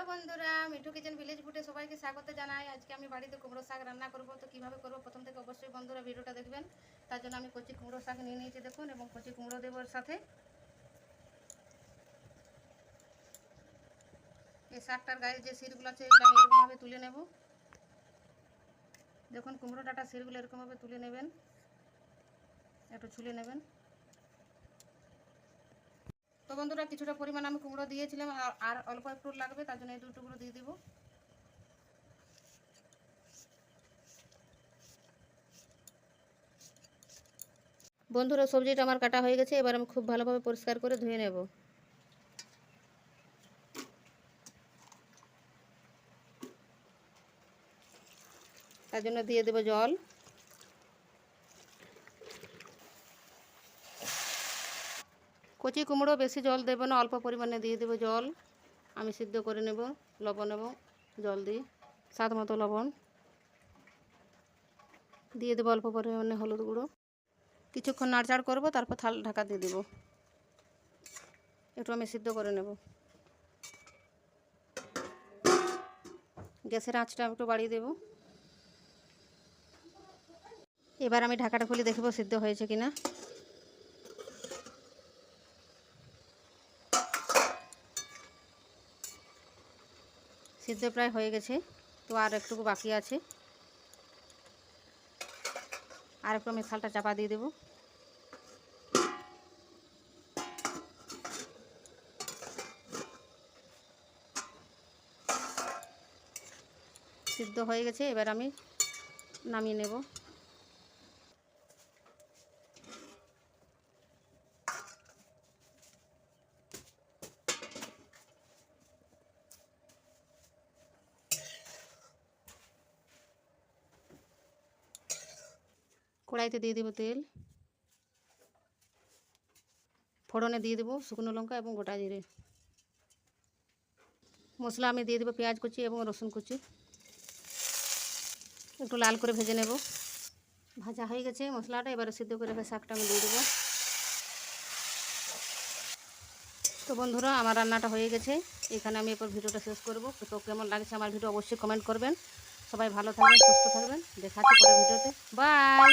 Hello বন্ধুরা, Mithu kitchen village ফুটে সবাইকে স্বাগত জানাই। আজকে আমি বাড়িতে কুমড়ো শাক রান্না করব। তো কীভাবে করব? প্রথম থেকে অবশ্যই বন্ধুরা ভিডিওটা দেখবেন। তার জন্য আমি কচি কুমড়ো শাক নিয়ে নিয়েছি দেখুন, এবং কচি কুমড়ো দেবো এর সাথে। এই শাকটার গায়ে যে শিরগুলো আছে এগুলো আমি এরকমভাবে তুলে নেব। দেখুন কুমড়ো ডাটা শিরগুলো এরকমভাবে তুলে নেবেন। একটু ছুলে নেবেন। বন্ধুরা, কিছুটা পরিমাণ আমি কুমড়ো দিয়েছিলাম, আর- অল্প একটু লাগবে, তার জন্য এই দুটো টুকরো দিয়ে দিব। বন্ধুরা, সবজিটা আমার কাটা হয়ে গেছে, এবার আমি খুব ভালোভাবে পরিষ্কার করে ধুয়ে নেব। তার জন্য দিয়ে দেবো জল। কচি কুমড়ো বেশি জল দেবো না, অল্প পরিমাণে দিয়ে দেবো জল। আমি সিদ্ধ করে নেব, লবণ এবং জল দিয়ে স্বাদ মতো লবণ। দিয়ে দেবো অল্প পরিমাণে হলুদ গুঁড়ো। কিছুক্ষণ নাড়চাড় করব, তারপর থাল ঢাকা দিয়ে দেবো। একটু আমি সিদ্ধ করে নেব। গ্যাসের আঁচটা একটু বাড়িয়ে দেবো। এবার আমি ঢাকাটা খুলে দেখব সিদ্ধ হয়েছে কিনা। সিদ্ধ প্রায় হয়ে গেছে। তো আর একটুকু বাকি আছে। আর একটু আমি থালটা চাপা দিয়ে দেবো। সিদ্ধ হয়ে গেছে, এবার আমি নামিয়ে নেব। কড়াইতে দিয়ে দেবো তেল, ফোড়নে দিয়ে দেবো শুকনো লঙ্কা এবং গোটা জিরে। মশলা আমি দিয়ে দেবো পেঁয়াজ কুচি এবং রসুন কুচি। একটু লাল করে ভেজে নেব। ভাজা হয়ে গেছে মশলাটা, এবারে সিদ্ধ করে শাকটা আমি দিয়ে দেবো। তো বন্ধুরা, আমার রান্নাটা হয়ে গেছে। এখানে আমি এরপর ভিডিওটা শেষ করব। তো কেমন লাগছে আমার ভিডিও অবশ্যই কমেন্ট করবেন। সবাই ভালো থাকবেন সুস্থ থাকবেন। দেখাচ্ছি পরের ভিডিওতে। বাই!